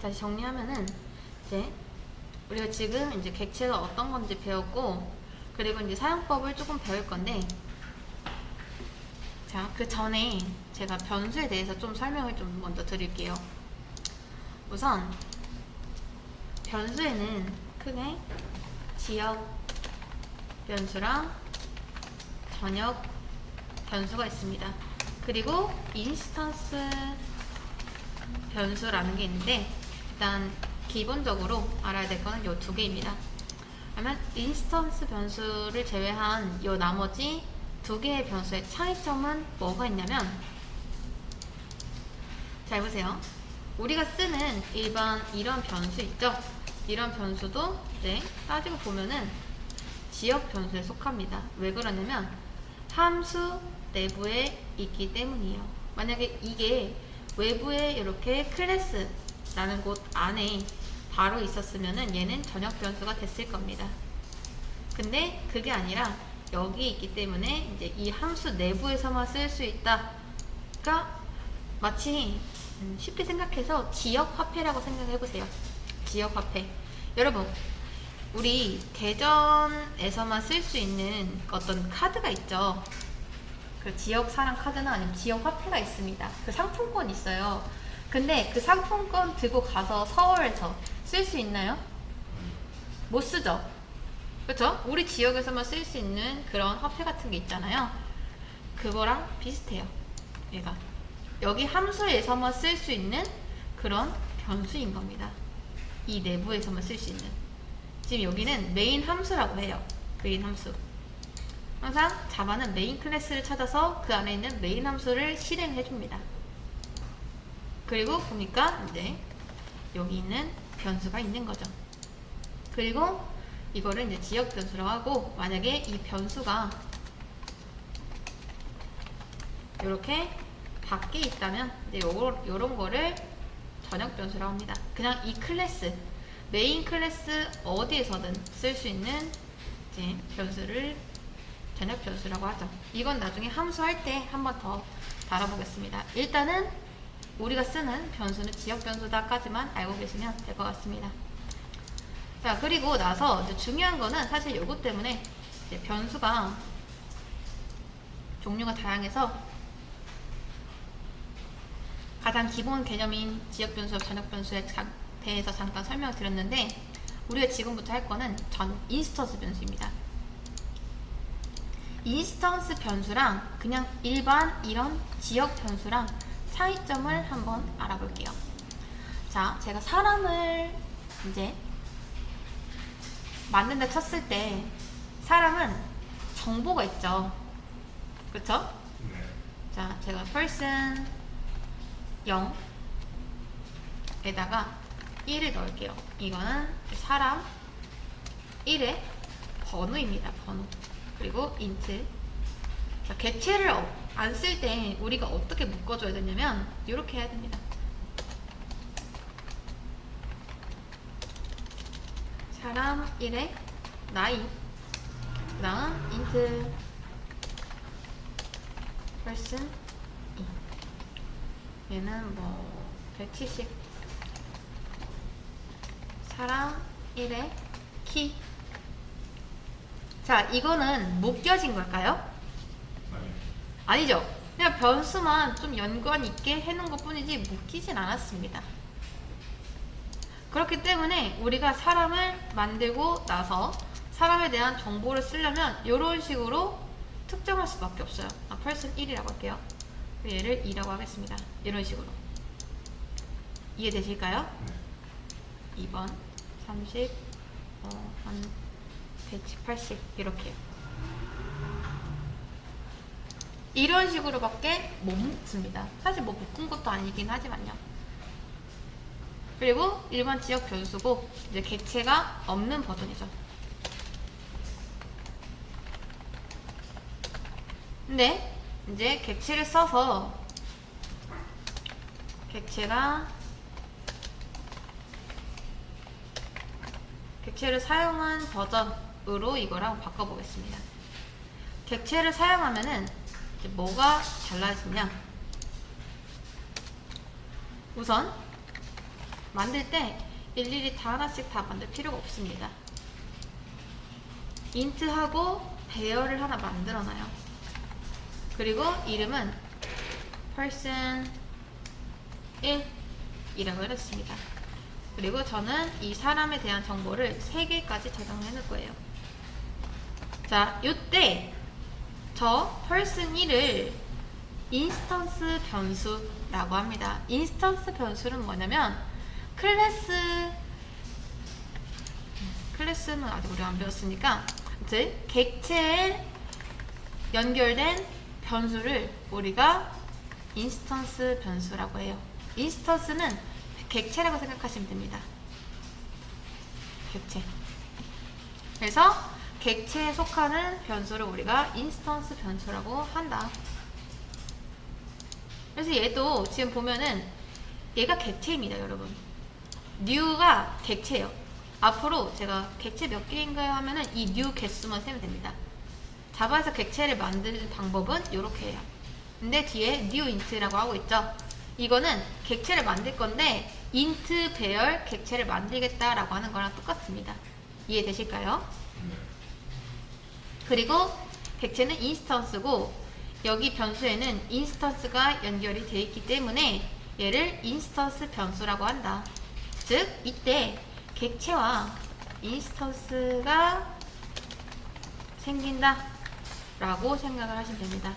다시 정리하면은 이제 우리가 지금 이제 객체가 어떤 건지 배웠고 그리고 이제 사용법을 조금 배울 건데 자 그 전에 제가 변수에 대해서 좀 설명을 좀 먼저 드릴게요. 우선 변수에는 크게 지역 변수랑 전역 변수가 있습니다. 그리고 인스턴스 변수라는 게 있는데 일단 기본적으로 알아야 될 거는 이 두 개입니다. 그러면 인스턴스 변수를 제외한 이 나머지 두 개의 변수의 차이점은 뭐가 있냐면 잘 보세요. 우리가 쓰는 일반 이런 변수 있죠? 이런 변수도 이제 따지고 보면은 지역 변수에 속합니다. 왜 그러냐면 함수 내부에 있기 때문이에요. 만약에 이게 외부에 이렇게 클래스 라는 곳 안에 바로 있었으면은 얘는 전역 변수가 됐을 겁니다. 근데 그게 아니라 여기 있기 때문에 이제 이 함수 내부에서만 쓸 수 있다. 그러니까 마치 음, 쉽게 생각해서 지역 화폐라고 생각해 보세요. 지역 화폐. 여러분, 우리 대전에서만 쓸 수 있는 어떤 카드가 있죠. 그 지역 사랑 카드나 아니면 지역 화폐가 있습니다. 그 상품권 있어요. 근데 그 상품권 들고 가서 서울에서 쓸 수 있나요? 못 쓰죠. 그렇죠? 우리 지역에서만 쓸 수 있는 그런 화폐 같은 게 있잖아요. 그거랑 비슷해요. 얘가 여기 함수에서만 쓸 수 있는 그런 변수인 겁니다. 이 내부에서만 쓸 수 있는. 지금 여기는 메인 함수라고 해요. 메인 함수. 항상 자바는 메인 클래스를 찾아서 그 안에 있는 메인 함수를 실행해 줍니다. 그리고 보니까 이제 여기 있는 변수가 있는 거죠. 그리고 이거를 이제 지역 변수라고 하고 만약에 이 변수가 이렇게 밖에 있다면 이제 요거, 요런 거를 전역 변수라고 합니다. 그냥 이 클래스 메인 클래스 어디에서든 쓸 수 있는 이제 변수를 전역 변수라고 하죠. 이건 나중에 함수할 때 한 번더 다뤄보겠습니다. 일단은 우리가 쓰는 변수는 지역 변수다까지만 알고 계시면 될 것 같습니다. 자, 그리고 나서 중요한 거는 사실 요것 때문에 변수가 종류가 다양해서 가장 기본 개념인 지역 변수와 전역 변수에 자- 대해서 잠깐 설명을 드렸는데 우리가 지금부터 할 거는 전 인스턴스 변수입니다. 인스턴스 변수랑 그냥 일반 이런 지역 변수랑 차이점을 한번 알아볼게요. 자, 제가 사람을 이제 만든다 쳤을 때 사람은 정보가 있죠. 그쵸? 네. 자, 제가 person 0에다가 1을 넣을게요. 이거는 사람 1의 번호입니다. 번호. 그리고 int. 자, 객체를 안 쓸 때 우리가 어떻게 묶어줘야 되냐면 이렇게 해야 됩니다. 사람 1의 나이. 그 다음 int person 2. 얘는 뭐, 170. 사람 1의 키. 자, 이거는 묶여진 걸까요? 아니. 아니죠. 그냥 변수만 좀 연관 있게 해놓은 것 뿐이지 묶이진 않았습니다. 그렇기 때문에 우리가 사람을 만들고 나서 사람에 대한 정보를 쓰려면 이런 식으로 특정할 수밖에 없어요. 아, person 1이라고 할게요. 얘를 2라고 하겠습니다. 이런 식으로. 이해되실까요? 네. 2번, 30, 어, 한 110, 80 이렇게 이런 식으로밖에 못 묶습니다. 사실 뭐 묶은 것도 아니긴 하지만요. 그리고 일반 지역 변수고 이제 객체가 없는 버전이죠. 근데 이제 객체를 써서 객체가 객체를 사용한 버전으로 이거랑 바꿔보겠습니다. 객체를 사용하면은 이제 뭐가 달라지냐? 우선 만들 때 일일이 다 하나씩 다 만들 필요가 없습니다. 인트하고 배열을 하나 만들어 놔요. 그리고 이름은 person 1 이라고 해놨습니다. 그리고 저는 이 사람에 대한 정보를 3개까지 저장을 해놓을 거예요. 자, 요때 저 person 1을 인스턴스 변수라고 합니다. 인스턴스 변수는 뭐냐면 클래스 클래스는 아직 우리가 안 배웠으니까 이제 객체에 연결된 변수를 우리가 인스턴스 변수라고 해요. 인스턴스는 객체라고 생각하시면 됩니다. 객체. 그래서 객체에 속하는 변수를 우리가 인스턴스 변수라고 한다. 그래서 얘도 지금 보면은 얘가 객체입니다, 여러분. new가 객체예요. 앞으로 제가 객체 몇 개인가요 하면은 이 new 개수만 세면 됩니다. 자바에서 객체를 만드는 방법은 이렇게 해요. 근데 뒤에 new int라고 하고 있죠. 이거는 객체를 만들 건데 int 배열 객체를 만들겠다라고 하는 거랑 똑같습니다. 이해되실까요? 그리고 객체는 인스턴스고 여기 변수에는 인스턴스가 연결이 되어 있기 때문에 얘를 인스턴스 변수라고 한다. 즉 이때 객체와 인스턴스가 생긴다 라고 생각을 하시면 됩니다.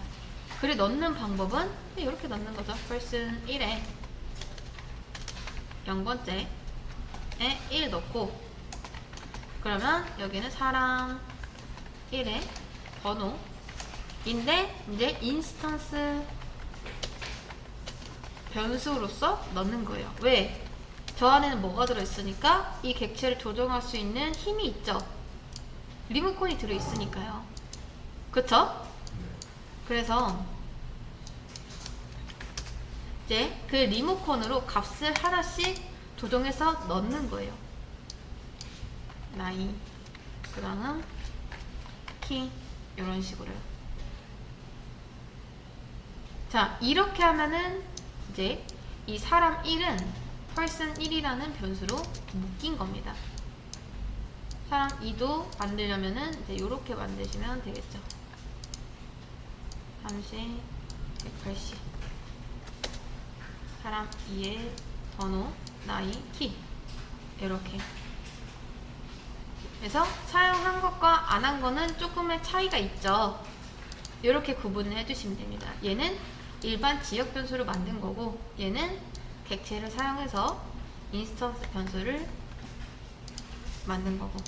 글을 넣는 방법은 이렇게 넣는 거죠. person 1에 0번째에 1 넣고 그러면 여기는 사람 1의 번호인데 이제 인스턴스 변수로서 넣는 거예요. 왜? 저 안에는 뭐가 들어있으니까 이 객체를 조정할 수 있는 힘이 있죠. 리모컨이 들어있으니까요. 그쵸? 그래서 이제 그 리모컨으로 값을 하나씩 조정해서 넣는 거예요. 나이, 그 다음 키 이런 식으로요. 자 이렇게 하면은 이제 이 사람 1은 person 1이라는 변수로 묶인 겁니다. 사람 2도 만들려면은 이제 이렇게 만드시면 되겠죠. 30, 180 사람 2의 번호, 나이, 키 이렇게 그래서 사용한 것과 안 한 거는 조금의 차이가 있죠. 이렇게 구분을 해주시면 됩니다. 얘는 일반 지역 변수를 만든 거고 얘는 객체를 사용해서 인스턴스 변수를 만든 거고